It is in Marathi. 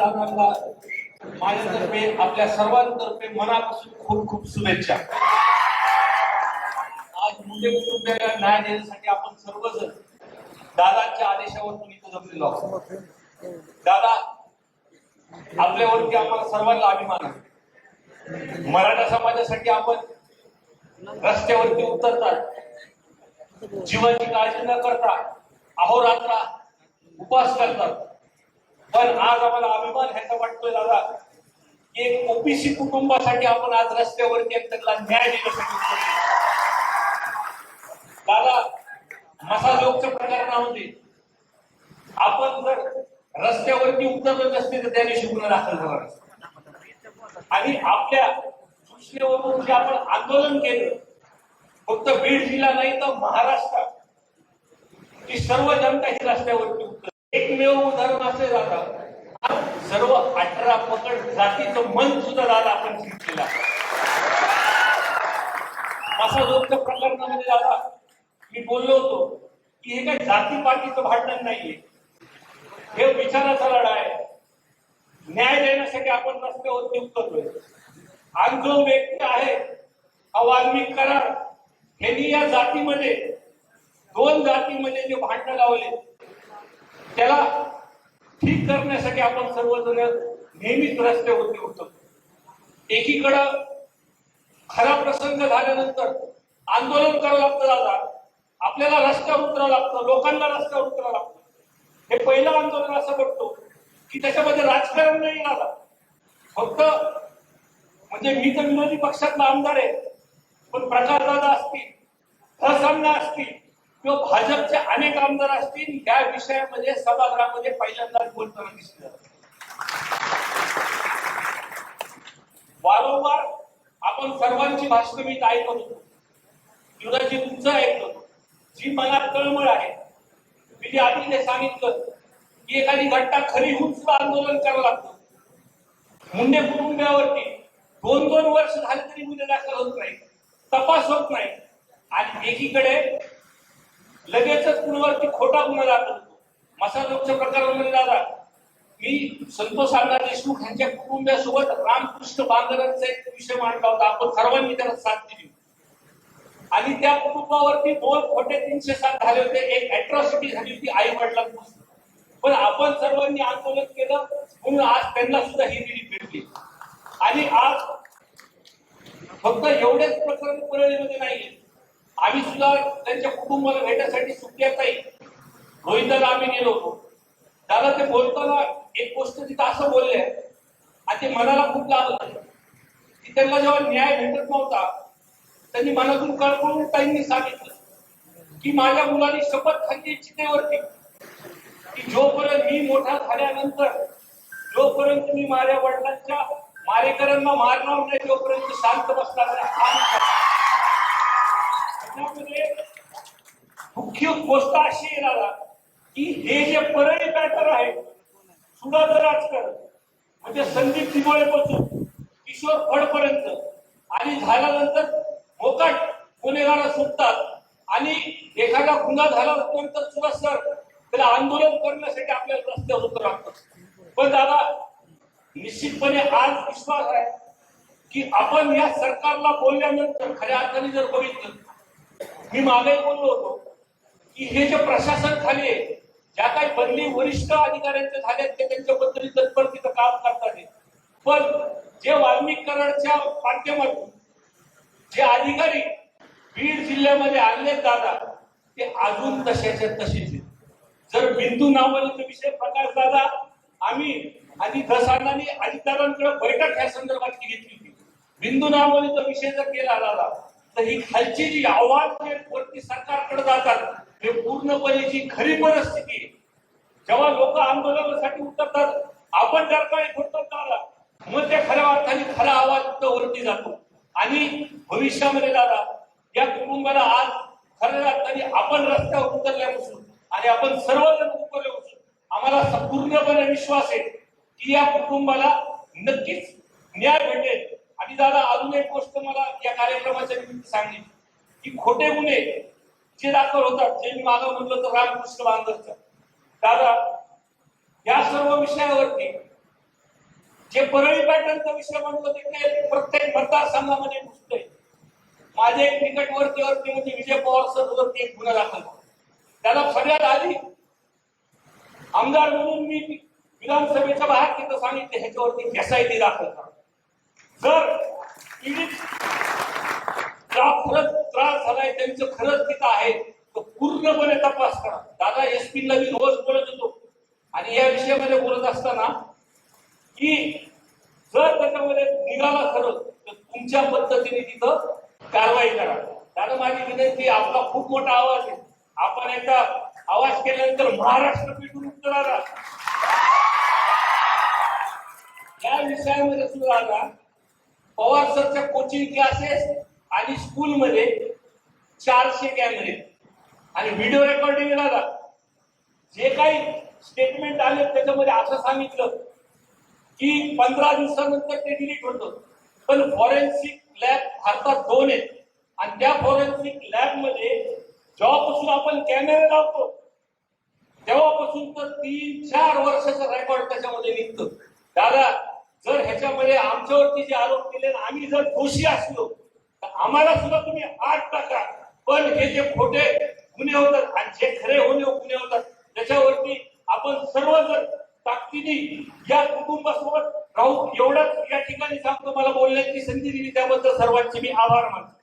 दादांना माझ्यातर्फे आपल्या सर्वांतर्फे मनापासून खूप खूप शुभेच्छा. आज मुंडे कुटुंबियाला न्याय देण्यासाठी आपण सर्वजण दादांच्या आदेशावर इथं जमलेलो आहोत. दादा आपल्यावरती आम्हाला सर्वांना अभिमान आहे. मराठा समाजासाठी आपण रस्त्यावरती उतरतात. जीवाची काळजी न करता अहोरात्र उपास करतात. पण आज आम्हाला अभिमान ह्याचा वाटतोय दादा की एक ओबीसी कुटुंबासाठी आपण आज रस्त्यावरती एक त्यांना न्याय देण्यासाठी उतरलो. दादा मसाजोगच्या प्रकरणामध्ये आपण जर रस्त्यावरती उतरलो नसते तर त्या दिवशी गुन्हा दाखल झाला आणि आपल्या सूचनेवरून जे आपण आंदोलन केलं फक्त बीड जिल्हा नाही तर महाराष्ट्रात ती सर्व जनता ही रस्त्यावरती उतर एकमेव उदाहरण असे जातात सर्व अठरा पकड जातीचं मन सुद्धा दादा आपण शिकलेला आहे असा जोगच्या प्रकरणामध्ये दादा मी बोललो होतो की हे काही जाती पाठीचं भांडण नाहीये. हे विचाराचा लढा आहे. न्याय देण्यासाठी आपण रस्त्यावरती उतरलोय आणि जो व्यक्ती आहे हा वाल्मिक करार यांनी या जातीमध्ये दोन जातीमध्ये जे भांडण लावले त्याला ठीक करण्यासाठी आपण सर्वजण नेहमीच रस्त्यावरती उतरतो एकीकडं खरा प्रसंग झाल्यानंतर आंदोलन करावं लागतं दादा. आपल्याला रस्त्यावर उतरावं लागतं लोकांना रस्त्यावर उतरावं लागतं. हे पहिलं आंदोलन असं बघतो की त्याच्यामध्ये राजकारण नाही आला फक्त म्हणजे मी तर विरोधी पक्षातला आमदार आहे पण प्रकाश दादा असतील प्रसन्न असतील किंवा भाजपचे अनेक आमदार असतील या विषयामध्ये सभागृहामध्ये पहिल्यांदाच बोलताना दिसले. वारंवार आपण सर्वांची भाषण मी ऐकत होतो युवराजी तुमचं ऐकतो जी मनात तळमळ आहे मी जे आधी सांगितलं की एखादी घटना खरी होऊन सुद्धा आंदोलन करावं लागतं. मुंडे कुटुंबियावरती दोन दोन वर्ष झाले तरी गुन्हे दाखल होत नाही तपास होत नाही. आणि एकीकडे लगेचच कुणावरती खोटा गुन्हा दाखल होतो. मसाजोगच्या प्रकारामध्ये दादा मी संतोष अण्णा देशमुख यांच्या कुटुंबियासोबत रामकृष्ण बांगरांचा एक विषय मांडला होता. आपण सर्वांनी त्याला साथ दिली आणि त्या कुटुंबावरती दोन खोटे तीनशे सात झाले होते. एक अॅट्रॉसिटी झाली होती आई वडिलांपासून पण आपण सर्वांनी आंदोलन केलं म्हणून आज त्यांना सुद्धा ही रिलीफ भेटली. आणि आज फक्त एवढेच प्रकरण परळीमध्ये नाहीये. आम्ही सुद्धा त्यांच्या कुटुंबाला भेटण्यासाठी सुट्ट्यातही रोहिताला आम्ही गेलो होतो. त्याला ते बोलताना एक गोष्ट तिथं असं बोलले. आणि ते मनाला खूप लागलं की त्यांना जेव्हा न्याय भेटत नव्हता त्यांनी मनातून कळकळून त्यांनी सांगितलं की माझ्या मुलाने शपथ खाल्ली चितेवरती. की जोपर्यंत मी मोठा झाल्यानंतर जोपर्यंत मी माझ्या वडिलांच्या मारेकरांना मारणार नाही तोपर्यंत शांत बसणार नाही शांत. त्याच्यामध्ये मुख्य गोष्ट अशी येणार की हे जे परळी पॅटर आहे सुधाकर राजकर म्हणजे संदीप दिगोळेपासून किशोर फडपर्यंत आणि झाल्यानंतर मोकाट गुन्हेगार सुटतात आणि एखादा गुन्हा झाल्यानंतर सुद्धा सर त्याला आंदोलन करण्यासाठी आपल्याला रस्त्यावर उतर लागतं पण दादा निश्चितपणे आज विश्वास आहे की आपण या सरकारला बोलल्यानंतर खऱ्या अर्थाने जर बघितलं मी मागे बोललो होतो की हे जे प्रशासन खाली आहे ज्या काही बदली वरिष्ठ अधिकाऱ्यांचे झाले ते त्यांच्या तत्पर तिथं काम करतात पण जे वाल्मिक कराडच्या माध्यमातून जे अधिकारी बीड जिल्ह्यामध्ये आणले दादा ते अजून तशाच्या तसेच आहेत. जर बिंदू नावाचा विषय प्रकाश दादा आम्ही आणि दसांनी अधिकाऱ्यांकडे बैठक ह्या संदर्भात घेतली होती बिंदू नावाचा विषय जर केला दादा तर ही खालची जी आव्हान जे वरती सरकारकडे जातात हे पूर्णपणे जी खरी परिस्थिती जेव्हा लोक आंदोलनासाठी उतरतात आपण जर काही करतो आला मग त्या खऱ्या अर्थाने खरा आवाज तिथं वरती जातो. आणि भविष्यामध्ये दादा या कुटुंबाला आज खऱ्या अर्थाने आपण रस्त्यावर उतरल्यापासून आणि आपण सर्वजण उतरल्यापासून आम्हाला पूर्णपणे विश्वास आहे की या कुटुंबाला नक्कीच न्याय भेटेल. आणि दादा अजून एक गोष्ट मला या कार्यक्रमाच्या निमित्त सांगली की खोटे गुन्हे जे दाखल होतात जे मी मागं म्हटलं तर रामकृष्ण बांधरचं दादा या सर्व विषयावरती जे परळी पॅटर्नचा विषय म्हणलं ते प्रत्येक मतदारसंघामध्ये घुसतंय माझे एक निकटवर्ती वरती म्हणजे विजय पवार सर वरती एक गुन्हा दाखल त्याला सगळ्यात आधी आमदार म्हणून मी विधानसभेच्या बाहेर तिथं सांगितले ह्याच्यावरती एसआयटी दाखल करा. जर पीडित फरक त्रास झालाय त्यांचं खरंच तिथं आहे. तो पूर्णपणे तपास करा. दादा एस ला मी रोज बोलत होतो. आणि या विषयामध्ये बोलत असताना की जर त्याच्यामध्ये निघाला खरं तर तुमच्या पद्धतीने तिथं कारवाई करा. दादा माझी विनंती आपला खूप मोठा आवाज आहे. आपण एकदा आवाज केल्यानंतर महाराष्ट्र पेटून उतराला या विषयामध्ये सुद्धा पवार सरच्या कोचिंग क्लासेस आणि स्कूलमध्ये चारशे कॅमेरे. आणि व्हिडिओ रेकॉर्डिंग झाला जे काही स्टेटमेंट आले त्याच्यामध्ये असं सांगितलं की पंधरा दिवसानंतर ते डिलीट होतं. पण फॉरेन्सिक लॅब भारतात दोन आहेत. आणि त्या फॉरेन्सिक लॅबमध्ये जेव्हापासून आपण कॅमेरे लावतो तेव्हापासून तर तीन चार वर्षाचा रेकॉर्ड त्याच्यामध्ये निघतो. दादा जर ह्याच्यामध्ये आमच्यावरती जे आरोप केले ना आम्ही जर दोषी असलो तर आम्हाला सुद्धा तुम्ही आठ टाका पण हे जे खोटे गुन्हे होतात आणि जे खरे होणे गुन्हे होतात त्याच्यावरती आपण सर्व जर ताकदीने या कुटुंबासोबत राहू. एवढाच या ठिकाणी सांगतो मला बोलण्याची संधी दिली त्याबद्दल सर्वांचे मी आभार मानतो.